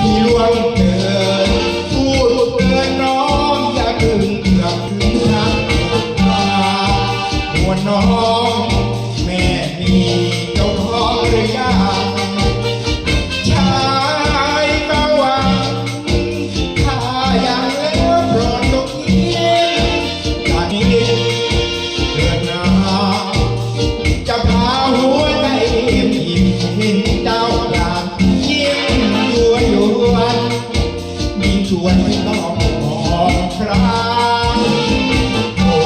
ที่ล่วงเกินพูดเกินน้องย่าถึงเกือบนั่ตาหัวน้ ช่วนน้องมองครางโอ้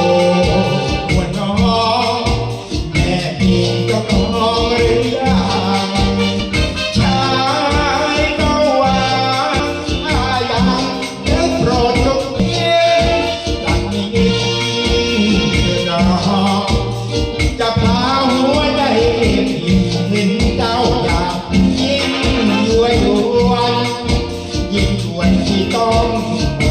หัวน้องแม่พี่ก็มองเรื่องชายก็วางอายังเดี๋ยวโปรดจงเพียงหลังนี้น้อ He's gone.